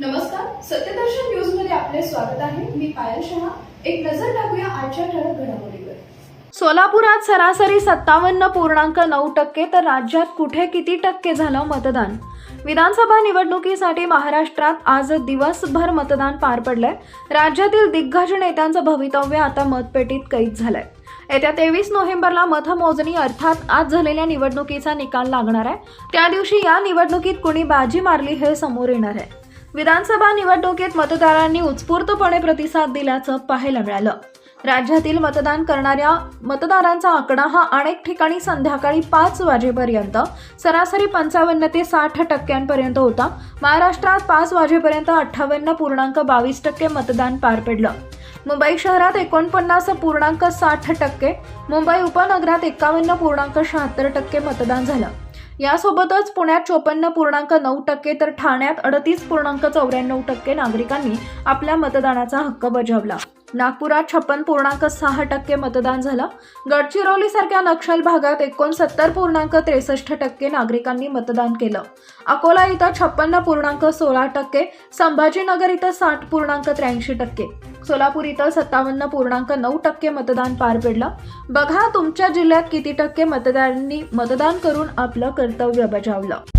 नमस्कार सत्यदर्शन न्यूजमध्ये आपले स्वागत आहे. मी पायल शहा. एक नजर टाकूया आजच्या ठळक घडामोडीवर. सोलापुरात सरासरी सत्तावन्न पूर्णांक नऊ टक्के तर राज्यात कुठे किती टक्के झालं मतदान? विधानसभा निवडणुकीसाठी महाराष्ट्रात आज दिवसभर मतदान पार पडलंय. राज्यातील दिग्गज नेत्यांचं भवितव्य आता मतपेटीत कैद झालंय. येत्या तेवीस नोव्हेंबरला मतमोजणी अर्थात आज झालेल्या निवडणुकीचा निकाल लागणार आहे. त्या दिवशी या निवडणुकीत कुणी बाजी मारली हे समोर येणार आहे. विधानसभा निवडणुकीत मतदारांनी उत्स्फूर्तपणे प्रतिसाद दिल्याचं पाहायला मिळालं. राज्यातील मतदान करणाऱ्या मतदारांचा आकडा हा अनेक ठिकाणी संध्याकाळी पाच वाजेपर्यंत सरासरी पंचावन्न ते साठ टक्क्यांपर्यंत होता. महाराष्ट्रात पाच वाजेपर्यंत अठ्ठावन्न पूर्णांक बावीस टक्के मतदान पार पडलं. मुंबई शहरात एकोणपन्नास पूर्णांक साठ टक्के मुंबई उपनगरात एकावन्न पूर्णांक शहात्तर टक्के मतदान झालं. यासोबतच पुण्यात चोपन्न पूर्णांक नऊ टक्के तर ठाण्यात अडतीस पूर्णांक चौऱ्याण्णव टक्के नागरिकांनी आपल्या मतदानाचा हक्क बजावला. नागपुरात छप्पन पूर्णांक सहा टक्के मतदान झालं. गडचिरोली सारख्या नक्षल भागात एकोणसत्तर पूर्णांक त्रेसष्ट टक्के नागरिकांनी मतदान केलं. अकोला इथं छप्पन्न पूर्णांक सोळा टक्के संभाजीनगर इथं साठ पूर्णांक त्र्याऐंशी टक्के. सोलापूर इथं सत्तावन्न पूर्णांक नऊ टक्के मतदान पार पडलं. बघा तुमच्या जिल्ह्यात किती टक्के मतदारांनी मतदान करून आपलं कर्तव्य बजावलं.